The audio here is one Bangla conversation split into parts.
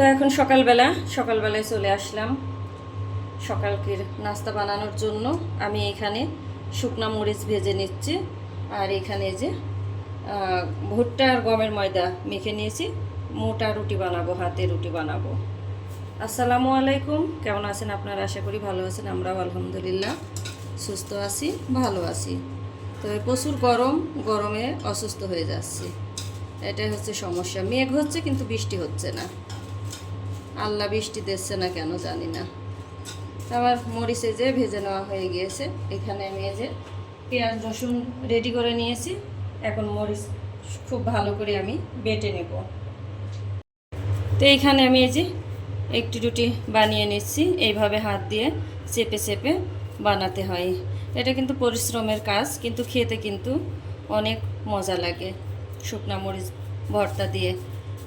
তো এখন সকালবেলা, সকালবেলায় চলে আসলাম সকালকের নাস্তা বানানোর জন্য। আমি এখানে শুকনা মরিচ ভেজে নিচ্ছি আর এখানে যে ভুট্টা আর গমের ময়দা মেখে নিয়েছি। মোটা রুটি বানাবো, হাতে রুটি বানাবো। আসসালামু আলাইকুম। কেমন আছেন আপনারা? আশা করি ভালো আছেন, আমরাও আলহামদুলিল্লাহ সুস্থ আছি, ভালো আছি। তো প্রচুর গরম, গরমে অসুস্থ হয়ে যাচ্ছি। এটাই হচ্ছে সমস্যা। মেঘ হচ্ছে কিন্তু বৃষ্টি হচ্ছে না। আল্লাহ বৃষ্টি দিচ্ছে না কেন জানি না। আমার মরিচে যে ভেজে নেওয়া হয়ে গিয়েছে, এখানে আমি এই যে পেঁয়াজ, রসুন রেডি করে নিয়েছি। এখন মরিচ খুব ভালো করে আমি বেটে নেব। তো এইখানে আমি এই যে একটি রুটি বানিয়ে নিচ্ছি। এইভাবে হাত দিয়ে চেপে চেপে বানাতে হয়। এটা কিন্তু পরিশ্রমের কাজ, কিন্তু খেতে কিন্তু অনেক মজা লাগে। শুকনা মরিচ, ভর্তা দিয়ে।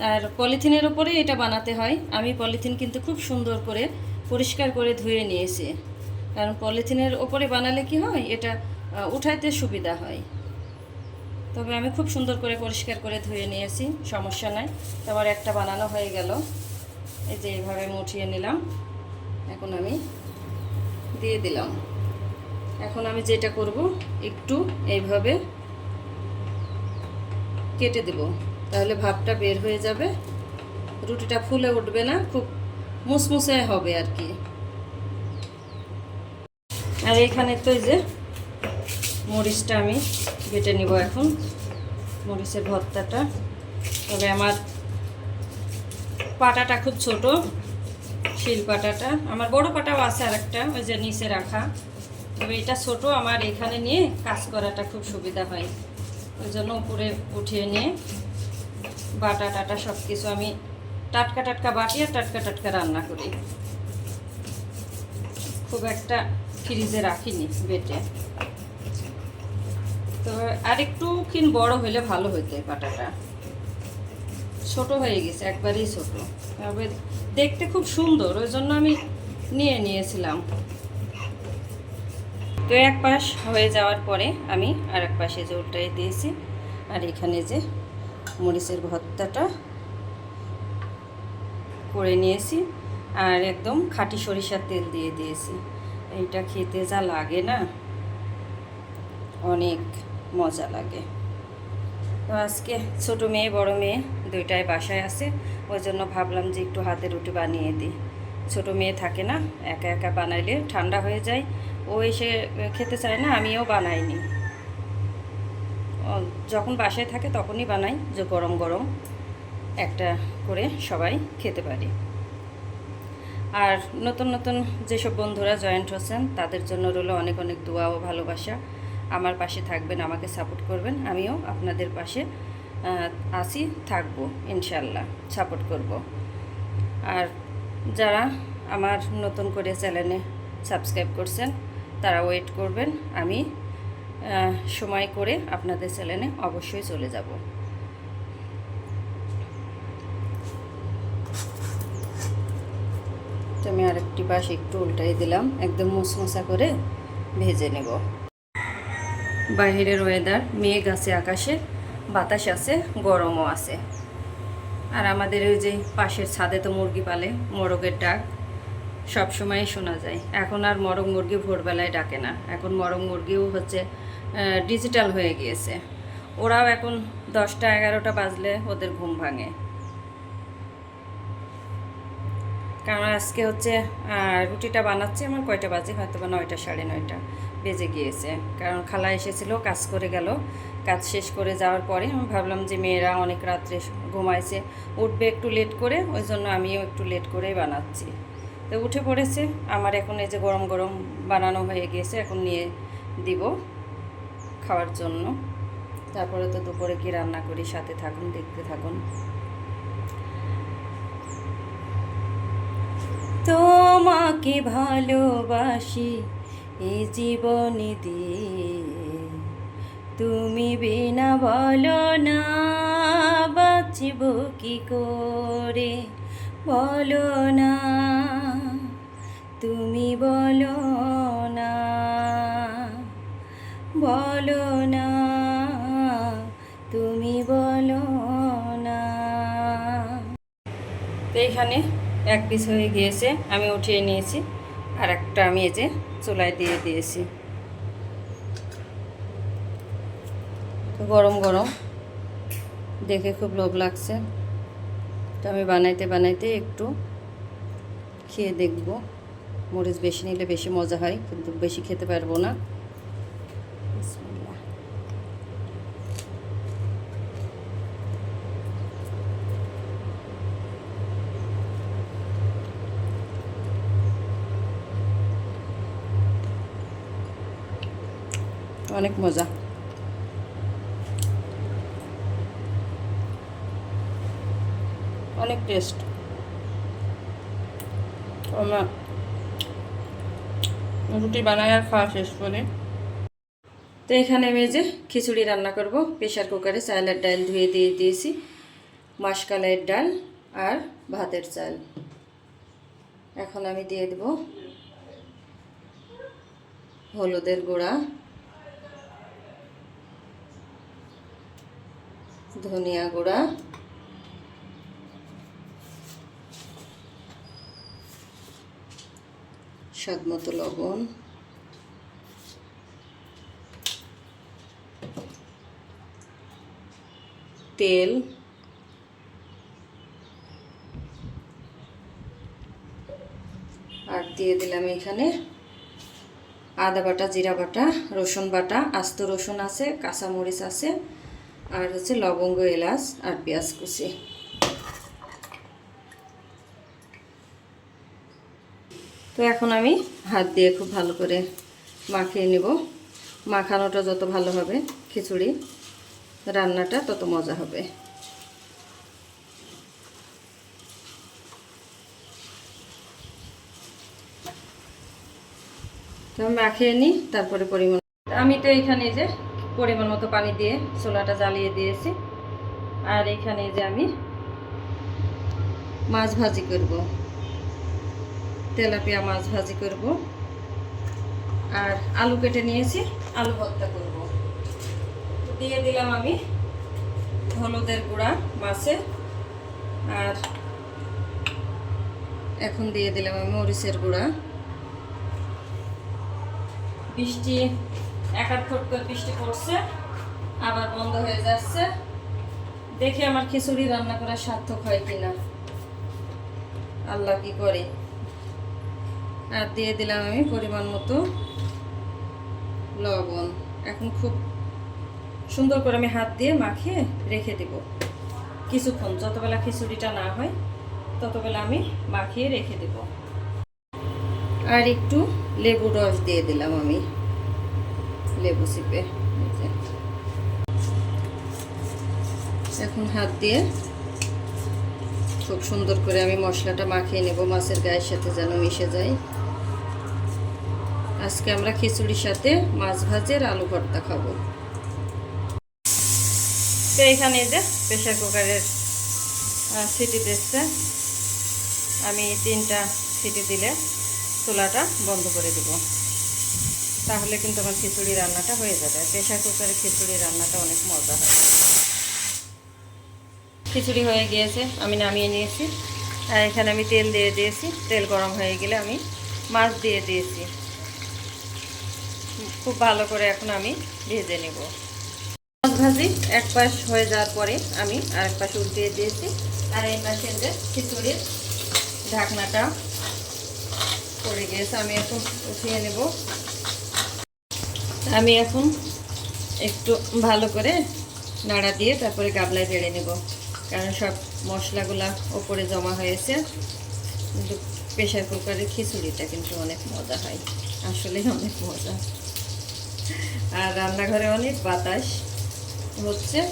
আর পলিথিনের উপরে এটা বানাতে হয়। আমি পলিথিন কিন্তু খুব সুন্দর করে পরিষ্কার করে ধুয়ে নিয়েছি। কারণ পলিথিনের ওপরে বানালে কি হয়? এটা উঠাইতে সুবিধা হয়। তবে আমি খুব সুন্দর করে পরিষ্কার করে ধুয়ে নিয়েছি, সমস্যা নাই। তারপর একটা বানানো হয়ে গেল। এই যে এইভাবে মুঠিয়ে নিলাম। এখন আমি দিয়ে দিলাম। এখন আমি যেটা করব, একটু এইভাবে কেটে দেব। তাহলে ভাবটা বের হয়ে যাবে। রুটিটা ফুলে উঠবে না, খুব মুসমুসে হবে আর কি। আর এখানে তো যে মরিচটা আমি বেটে নিব এখন, মরিচের ভর্তাটা। তবে আমার পাটাটা খুব ছোট, শিল পাটাটা। আমার বড় পাটাও আছে আর একটা ওই যে নিচে রাখা। তবে এটা ছোট, আমার এখানে নিয়ে কাজ করাটা খুব সুবিধা হয়। ওই জন্য উপরে উঠিয়ে নিয়ে বাটা টাটা সব কিছু আমি টাটকা টাটকা বাটি আর টাটকা টাটকা রান্না করি। খুব একটা ফ্রিজে রাখিনি বেটে। তো আর একটু কিন বড় হইলে ভালো হইতো পাটাটা ছোট হয়ে গেছে, একবারেই ছোট। তবে দেখতে খুব সুন্দর, ওই জন্য আমি নিয়ে নিয়েছিলাম। তো এক পাশ হয়ে যাওয়ার পরে আমি আর এক পাশে যে দিয়েছি। আর এখানে যে মরিচের ভর্তাটা করে নিয়েছি আর একদম খাঁটি সরিষার তেল দিয়ে দিয়েছি। এইটা খেতে যা লাগে না, অনেক মজা লাগে। তো আজকে ছোট মেয়ে, বড় মেয়ে দুইটাই বাসায় আছে, ওই জন্য ভাবলাম যে একটু হাতে রুটি বানিয়ে দিই। ছোট মেয়ে থাকে না, একা একা বানাইলে ঠান্ডা হয়ে যায়। ও এসে খেতে চায় না, আমিও বানাইনি। যখন বাসায় থাকে তখনই বানাই যে গরম গরম একটা করে সবাই খেতে পারি। আর নতুন নতুন যেসব বন্ধুরা জয়েন্ট হচ্ছেন, তাদের জন্য রইল অনেক অনেক দোয়া ও ভালোবাসা। আমার পাশে থাকবেন, আমাকে সাপোর্ট করবেন, আমিও আপনাদের পাশে আছি, থাকব ইনশাল্লাহ সাপোর্ট করব। আর যারা আমার নতুন করে চ্যানেলে সাবস্ক্রাইব করছেন, তারা ওয়েট করবেন, আমি সময় করে আপনাদের চ্যানেলে অবশ্যই চলে যাব। তো আমি আরেকটি পাশ একটু উল্টাই দিলাম, একদম মুসমুসা করে ভেজে নেব। বাইরের ওয়েদার মেঘ আছে আকাশে, বাতাস আছে, গরমও আছে। আর আমাদের ওই যে পাশের ছাদে তো মুরগি পালে, মোরগের ডাক সব সময় শোনা যায়। এখন আর মরগ মুরগি ভোরবেলায় ডাকে না। এখন মরগ মুরগিও হচ্ছে ডিজিটাল হয়ে গিয়েছে। ওরাও এখন দশটা এগারোটা বাজলে ওদের ঘুম ভাঙে। কারণ আজকে হচ্ছে রুটিটা বানাচ্ছি আমার কয়টা বাজে? হয়তো বা নয়টা, সাড়ে নয়টা বেজে গিয়েছে। কারণ খালা এসেছিল, কাজ করে গেল। কাজ শেষ করে যাওয়ার পরে আমি ভাবলাম যে মেয়েরা অনেক রাত্রে ঘুমাইছে, উঠবে একটু লেট করে, ওই জন্য আমিও একটু লেট করেই বানাচ্ছি। তো উঠে পড়েছে, আমার এখন এই যে গরম গরম বানানো হয়ে গিয়েছে, এখন নিয়ে দিব। খাওয়ার জন্য। তারপরে তো দুপুরে কি রান্না করি, সাথে থাকুন, দেখতে থাকুন। তোমাকে ভালোবাসি এই জীবনে দিয়ে। তুমি বিনা বলো না, বাঁচব কি করে? বলো না। এখানে এক পিস হয়ে গিয়েছে, আমি উঠিয়ে নিয়েছি। আর একটা আমি এই যে চুলায় দিয়ে দিয়েছি। গরম গরম, দেখে খুব লোভ লাগছে। তো আমি বানাইতে বানাইতে একটু খেয়ে দেখব। মরিচ বেশি নিলে বেশি মজা হয়, কিন্তু বেশি খেতে পারব না। অনেক মজা। অনেক টেস্ট আমরা রুটি বানাই আর খাওয়া শেষ করে। তো এখানে আমি যে খিচুড়ি রান্না করব। প্রেশার কুকারে চালের ডাল ধুয়ে দিয়ে দিয়েছি। মাসকালের ডাল আর ভাতের চাল। এখন আমি দিয়ে দেব হলুদের গুঁড়া। ধনিয়া গুঁড়া। স্বাদ মতো লবণ। তেল। আর দিয়ে দিলাম এখানে আদা বাটা, জিরা বাটা, রসুন বাটা। আস্ত রসুন আছে, কাঁচামরিচ আছে। আর হচ্ছে লবঙ্গ, এলাচ আর পেঁয়াজ কুচি। তো এখন আমি হাত দিয়ে খুব ভালো করে মাখিয়ে নেব। মাখানোটা যত ভালো হবে, খিচুড়ি রান্নাটা তত মজা হবে। তো মাখিয়ে নিই তারপরে পরিমাণ আমি তো এখানে যে পরিমাণ মতো পানি দিয়ে চোলাটা জ্বালিয়ে দিয়েছি। আর এখানে যে আমি মাছ ভাজি করব, তেলাপিয়া মাছ ভাজি করব, আর আলু কেটে নিয়েছি, আলু ভর্তা করব। দিয়ে দিলাম আমি হলুদের গুঁড়া মাছে আর এখন দিয়ে দিলাম আমি মরিচের গুঁড়া। বৃষ্টি এক আধ ফুট করে বৃষ্টি পড়ছে, আবার বন্ধ হয়ে যাচ্ছে। দেখি আমার খিচুড়ি রান্না করা সার্থক হয় কিনা। আল্লাহ কি করে? আর দিয়ে দিলাম আমি পরিমাণ মতো লবণ। এখন খুব সুন্দর করে আমি হাত দিয়ে মাখিয়ে রেখে দেব। কিছুক্ষণ, যতবেলা খিচুড়িটা না হয়, ততবেলা আমি মাখিয়ে রেখে দেব। আর একটু লেবু রস দিয়ে দিলাম আমি। লেবু চিপে এখন হাত দিয়ে খুব সুন্দর করে আমি মশলাটা মাখিয়ে নেব, মাছের গায়ের সাথে যেন মিশে যায়। আজকে আমরা খিচুড়ির সাথে মাছ ভাজের আলু ভর্তা খাব। তো এখানে যে প্রেশার কুকারের সিটি দিচ্ছে। আমি তিনটা সিটি দিলে চুলাটা বন্ধ করে দেব। তাহলে কিন্তু আমার খিচুড়ি রান্নাটা হয়ে যাবে। প্রেশার কুকারে খিচুড়ি রান্নাটা অনেক মজা হয়। খিচুড়ি হয়ে গিয়েছে, আমি নামিয়ে নিয়েছি। আর এখানে আমি তেল দিয়ে দিয়েছি। তেল গরম হয়ে গেলে আমি মাছ দিয়ে দিয়েছি। খুব ভালো করে এখন আমি ভেজে নেব। মাছ ভাজি এক পাশ হয়ে যাওয়ার পরে আমি আরেক পাশ উল্টিয়ে দিয়েছি। আর এই পাশে যে খিচুড়ির ঢাকনাটা পড়ে গিয়েছে, আমি এখন উঠিয়ে নেব। আমি এখন একটু ভালো করে নাড়া দিয়ে তারপরে গাবলায় বেড়ে নেব। কারণ সব মশলাগুলা ওপরে জমা হয়েছে। কিন্তু প্রেশার কুকারের খিচুড়িটা কিন্তু অনেক মজা হয়। আসলে অনেক মজা। আর রান্নাঘরে অনেক বাতাস হচ্ছে।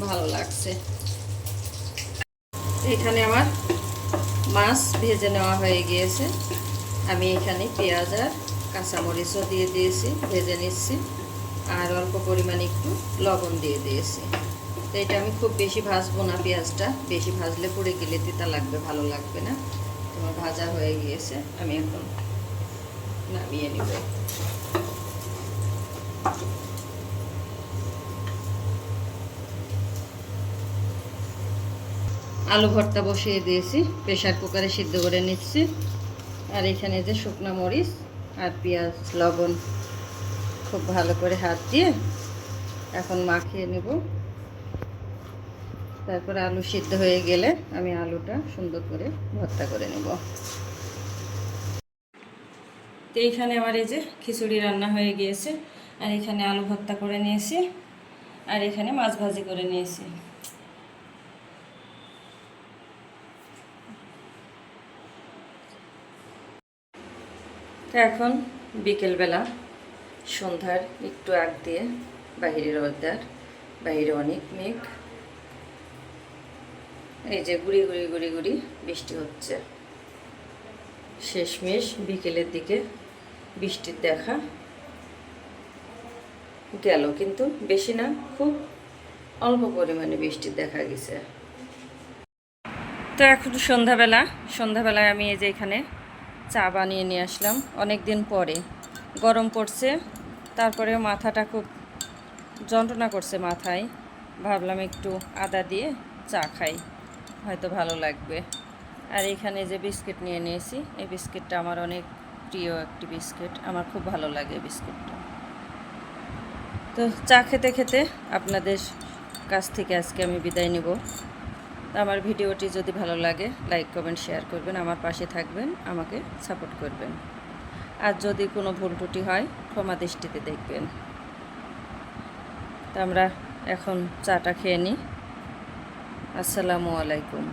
ভালো লাগছে। এখানে আমার মাছ ভেজে নেওয়া হয়ে গিয়েছে। আমি এখানে পেঁয়াজ আর কাঁচামরিচও দিয়ে দিয়েছি, ভেজে নিচ্ছি আর অল্প পরিমাণে একটু লবণ দিয়ে দিয়েছি। তো এটা আমি খুব বেশি ভাজবো না পেঁয়াজটা, বেশি ভাজলে পড়ে গেলে তিতা লাগবে, ভালো লাগবে না। তোমার ভাজা হয়ে গিয়েছে, আমি এখন নামিয়ে নিব। আলু ভর্তা বসিয়ে দিয়েছি প্রেশার কুকারে সিদ্ধ করে নিচ্ছি। আর এখানে যে শুকনো মরিচ আর পেঁয়াজ, লবণ খুব ভালো করে হাত দিয়ে এখন মাখিয়ে নেব। তারপর আলু সিদ্ধ হয়ে গেলে আমি আলুটা সুন্দর করে ভর্তা করে নেব। তো এইখানে আমার এই যে খিচুড়ি রান্না হয়ে গিয়েছে, আর এখানে আলু ভর্তা করে নিয়েছি, আর এখানে মাছ ভাজি করে নিয়েছি। এখন বিকেলবেলা, সন্ধ্যার একটু আগ দিয়ে বাহিরের ওয়েদার, বাইরে অনেক মেঘ। এই যে গুড়ি গুড়ি গুড়ি গুড়ি বৃষ্টি হচ্ছে। শেষমেশ বিকেলের দিকে বৃষ্টির দেখা গেল, কিন্তু বেশি না, খুব অল্প পরিমাণে বৃষ্টির দেখা গেছে। তো এখন সন্ধ্যাবেলা, সন্ধ্যাবেলায় আমি এই যে এখানে চা বানিয়ে নিয়ে আসলাম অনেক দিন পরে। গরম পড়ছে, তারপরে মাথাটা খুব যন্ত্রণা করছে মাথায়। ভাবলাম একটু আদা দিয়ে চা খাই, হয়তো ভালো লাগবে। আর এখানে যে বিস্কিট নিয়ে নিয়েছি, এই বিস্কিটটা আমার অনেক প্রিয় একটি বিস্কিট। আমার খুব ভালো লাগে বিস্কিটটা। তো চা খেতে খেতে আপনাদের কাছ থেকে আজকে আমি বিদায় নেব। তো আমার ভিডিওটি যদি ভালো লাগে লাইক কমেন্ট শেয়ার করবেন, আমার পাশে থাকবেন, আমাকে সাপোর্ট করবেন। আর যদি কোনো ভুল ত্রুটি হয়, ক্ষমা দৃষ্টিতে দেখবেন। তা আমরা এখন চাটা খেয়ে নিই। আসসালামু আলাইকুম।